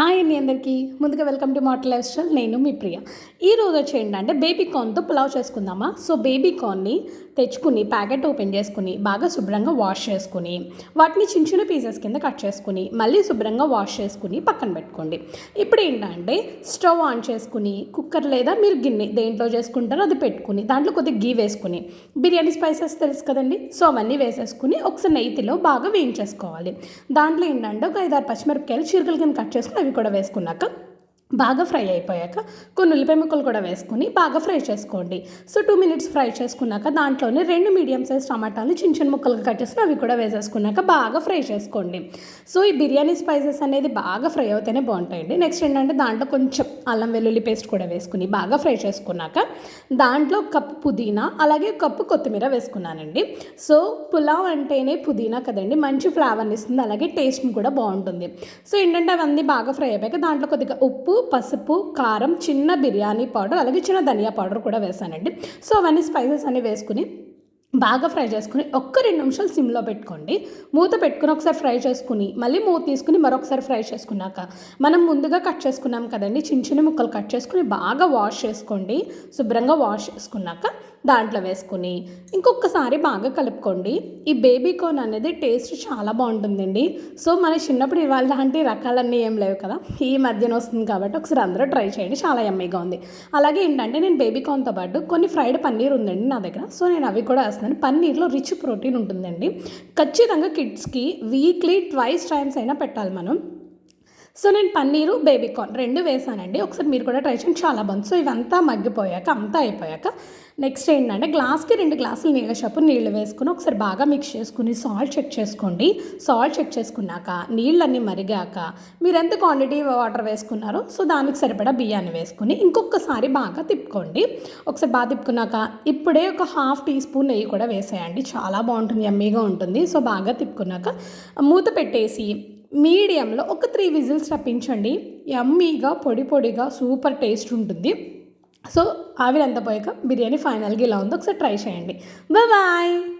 Hi అండి అందరికీ. ముందుగా వెల్కమ్ టు మోటల్ లైఫ్ స్టైల్. నేను మీ ప్రియ. ఈ రోజు వచ్చి ఏంటంటే బేబీ కార్న్తో పులావ్ చేసుకుందామా? సో బేబీ కార్న్ని తెచ్చుకుని ప్యాకెట్ ఓపెన్ చేసుకుని బాగా శుభ్రంగా వాష్ చేసుకుని వాటిని చిన్న చిన్న పీసెస్ కింద కట్ చేసుకుని మళ్ళీ శుభ్రంగా వాష్ చేసుకుని పక్కన పెట్టుకోండి. ఇప్పుడు ఏంటంటే స్టవ్ ఆన్ చేసుకుని కుక్కర్ లేదా మీరు గిన్నె దేంట్లో చేసుకుంటారో అది పెట్టుకుని దాంట్లో కొద్దిగా గీ వేసుకుని బిర్యానీ స్పైసెస్ తెలుసు కదండి? సో అవన్నీ వేసేసుకుని ఒకసారి నెయ్యిలో బాగా వేయించేసుకోవాలి. దాంట్లో ఏంటంటే ఒక ఐదారు పచ్చిమిరపకాయలు చీరకల కింద కట్ చేసుకుని అవి కూడా వేసుకున్నాక బాగా ఫ్రై అయిపోయాక కొన్ని ఉల్లిపాయ ముక్కలు కూడా వేసుకుని బాగా ఫ్రై చేసుకోండి. సో టూ మినిట్స్ ఫ్రై చేసుకున్నాక దాంట్లోనే రెండు మీడియం సైజ్ టమాటాలు చిన్న చిన్న ముక్కలుగా కట్ అవి కూడా వేసేసుకున్నాక బాగా ఫ్రై చేసుకోండి. సో ఈ బిర్యానీ స్పైసెస్ అనేది బాగా ఫ్రై అవుతేనే బాగుంటాయండి. నెక్స్ట్ ఏంటంటే దాంట్లో కొంచెం అల్లం వెల్లుల్లి పేస్ట్ కూడా వేసుకుని బాగా ఫ్రై చేసుకున్నాక దాంట్లో కప్పు పుదీనా అలాగే కప్పు కొత్తిమీర వేసుకున్నానండి. సో పులావ్ అంటేనే పుదీనా కదండి మంచి ఫ్లేవర్ని ఇస్తుంది అలాగే టేస్ట్ని కూడా బాగుంటుంది. సో ఏంటంటే అవన్నీ బాగా ఫ్రై అయిపోయాక దాంట్లో కొద్దిగా ఉప్పు పసుపు కారం చిన్న బిర్యానీ పౌడర్ అలాగే చిన్న ధనియా పౌడర్ కూడా వేసానండి సో అవన్నీ స్పైసెస్ అన్ని వేసుకుని బాగా ఫ్రై చేసుకుని ఒక్క రెండు నిమిషాలు సిమ్లో పెట్టుకోండి. మూత పెట్టుకుని ఒకసారి ఫ్రై చేసుకుని మళ్ళీ మూత తీసుకుని మరొకసారి ఫ్రై చేసుకున్నాక మనం ముందుగా కట్ చేసుకున్నాం కదండి చిన్న చిన్న ముక్కలు కట్ చేసుకుని బాగా వాష్ చేసుకోండి. శుభ్రంగా వాష్ చేసుకున్నాక దాంట్లో వేసుకుని ఇంకొకసారి బాగా కలుపుకోండి. ఈ బేబీ కార్న్ అనేది టేస్ట్ చాలా బాగుంటుందండి. సో మన చిన్నప్పుడు ఇవాళ లాంటి రకాలన్నీ ఏం లేవు కదా ఈ మధ్యన వస్తుంది కాబట్టి ఒకసారి అందరూ ట్రై చేయండి చాలా ఎమ్మీగా ఉంది. అలాగే ఏంటంటే నేను బేబీ కార్న్తో పాటు కొన్ని ఫ్రైడ్ పన్నీర్ ఉందండి నా దగ్గర. సో నేను అవి కూడా వేస్తున్నాను పన్నీర్లో రిచ్ ప్రోటీన్ ఉంటుందండి. ఖచ్చితంగా కిడ్స్కి వీక్లీ ట్వైస్ టైమ్స్ అయినా పెట్టాలి మనం. సో నేను పన్నీరు బేబీ కార్న్ రెండు వేసానండి. ఒకసారి మీరు కూడా ట్రై చేయండి. చాలా బాగుంది. సో ఇవంతా మగ్గిపోయాక అంతా అయిపోయాక నెక్స్ట్ ఏంటంటే గ్లాస్కి రెండు గ్లాసులు నీళ్ళ షాపు నీళ్ళు వేసుకుని ఒకసారి బాగా మిక్స్ చేసుకుని సాల్ట్ చెక్ చేసుకోండి. సాల్ట్ చెక్ చేసుకున్నాక నీళ్ళన్నీ మరిగాక మీరు ఎంత క్వాంటిటీ వాటర్ వేసుకున్నారో సో దానికి సరిపడా బియ్యాన్ని వేసుకుని ఇంకొకసారి బాగా తిప్పుకోండి. ఒకసారి బాగా తిప్పుకున్నాక ఇప్పుడే ఒక హాఫ్ టీ స్పూన్ నెయ్యి కూడా వేసేయండి. చాలా బాగుంటుంది ఎమ్మీగా ఉంటుంది. సో బాగా తిప్పుకున్నాక మూత పెట్టేసి మీడియంలో ఒక త్రీ విజిల్స్ రప్పించండి. యమ్మీగా పొడి పొడిగా సూపర్ టేస్ట్ ఉంటుంది. సో ఆవిరంతా పోయాక బిర్యానీ ఫైనల్గా ఇలా ఉందో ఒకసారి ట్రై చేయండి. బాయ్